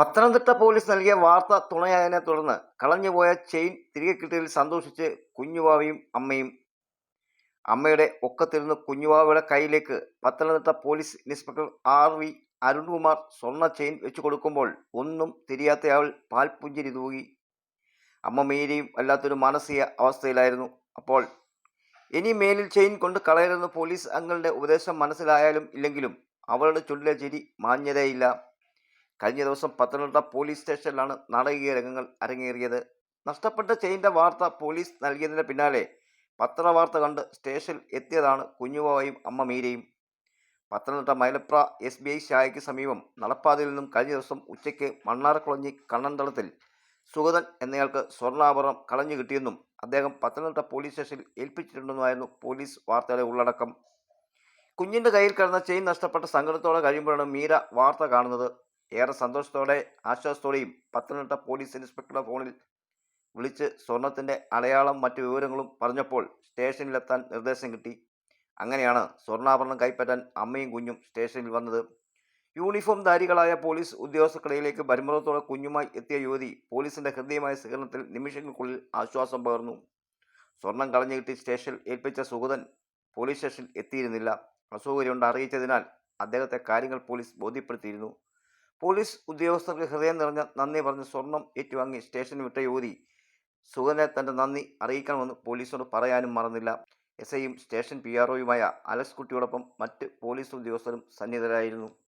Pathanamthitta police നൽകിയ വാർത്ത തുണയായതിനെ തുടർന്ന് കളഞ്ഞുപോയ ചെയിൻ തിരികെ കിട്ടിയതിൽ സന്തോഷിച്ച് കുഞ്ഞുവാവയും അമ്മയും. അമ്മയുടെ ഒക്കത്തിരുന്ന് കുഞ്ഞുവാവയുടെ കയ്യിലേക്ക് Pathanamthitta police inspector R V Arunkumar സ്വർണ ചെയിൻ വെച്ചു കൊടുക്കുമ്പോൾ ഒന്നും തിരിയാത്തയാൾ പാൽപുഞ്ചിരി തൂകി. അമ്മ മേരിയും വല്ലാത്തൊരു മാനസിക അവസ്ഥയിലായിരുന്നു. അപ്പോൾ ഇനി മേലിൽ ചെയിൻ കൊണ്ട് കളയരുന്ന പോലീസ് അംഗങ്ങളുടെ ഉപദേശം മനസ്സിലായാലും ഇല്ലെങ്കിലും അവളുടെ ചുണ്ടിലെ ചിരി മാഞ്ഞതേയില്ല. കഴിഞ്ഞ ദിവസം പത്തനംതിട്ട പോലീസ് സ്റ്റേഷനിലാണ് നാടകീയ രംഗങ്ങൾ അരങ്ങേറിയത്. നഷ്ടപ്പെട്ട ചെയിന്റെ വാർത്ത പോലീസ് നൽകിയതിന് പിന്നാലെ പത്രവാർത്ത കണ്ട് സ്റ്റേഷനിൽ എത്തിയതാണ് കുഞ്ഞുവായും അമ്മ മീരയും Pathanamthitta Mylapra S B I ശാഖയ്ക്ക് സമീപം നടപ്പാതയിൽ നിന്നും കഴിഞ്ഞ ദിവസം ഉച്ചയ്ക്ക് മണ്ണാറക്കുളഞ്ഞി കണ്ണന്തളത്തിൽ സുഗതൻ എന്നയാൾക്ക് സ്വർണാഭരണം കളഞ്ഞു കിട്ടിയെന്നും അദ്ദേഹം പത്തനംതിട്ട പോലീസ് സ്റ്റേഷനിൽ ഏൽപ്പിച്ചിട്ടുണ്ടെന്നുമായിരുന്നു പോലീസ് വാർത്തയുടെ ഉള്ളടക്കം. കുഞ്ഞിന്റെ കയ്യിൽ കിടന്ന ചെയിൻ നഷ്ടപ്പെട്ട സങ്കടത്തോടെ കഴിയുമ്പോഴാണ് മീര വാർത്ത കാണുന്നത്. ഏറെ സന്തോഷത്തോടെ ആശ്വാസത്തോടെയും പത്തനംതിട്ട പോലീസ് ഇൻസ്പെക്ടറുടെ ഫോണിൽ വിളിച്ച് സ്വർണത്തിന്റെ അടയാളം മറ്റു വിവരങ്ങളും പറഞ്ഞപ്പോൾ സ്റ്റേഷനിലെത്താൻ നിർദ്ദേശം കിട്ടി. അങ്ങനെയാണ് സ്വർണാഭരണം കൈപ്പറ്റാൻ അമ്മയും കുഞ്ഞും സ്റ്റേഷനിൽ വന്നത്. യൂണിഫോം ധാരികളായ പോലീസ് ഉദ്യോഗസ്ഥർക്കിടയിലേക്ക് പരിമളത്തോടെ കുഞ്ഞുമായി എത്തിയ യുവതി പോലീസിന്റെ ഹൃദയമായ സ്വീകരണത്തിൽ നിമിഷങ്ങൾക്കുള്ളിൽ ആശ്വാസം പകർന്നു. സ്വർണം കളഞ്ഞു കിട്ടി സ്റ്റേഷനിൽ ഏൽപ്പിച്ച സുഗതൻ പോലീസ് സ്റ്റേഷനിൽ എത്തിയിരുന്നില്ല. അസൗകര്യമുണ്ട് അറിയിച്ചതിനാൽ അദ്ദേഹത്തെ കാര്യങ്ങൾ പോലീസ് ബോധ്യപ്പെടുത്തിയിരുന്നു. പോലീസ് ഉദ്യോഗസ്ഥർക്ക് ഹൃദയം നിറഞ്ഞ നന്ദി പറഞ്ഞ് സ്വർണം ഏറ്റുവാങ്ങി സ്റ്റേഷൻ വിട്ട യുവതി സുഗനെ തന്റെ നന്ദി അറിയിക്കണമെന്ന് പോലീസിനോട് പറയാനും മറന്നില്ല. എസ് ഐയും സ്റ്റേഷൻ പി ആർ ഒയുമായ അലക്സ് കുട്ടിയോടൊപ്പം മറ്റ് പോലീസ് ഉദ്യോഗസ്ഥരും സന്നിധരായിരുന്നു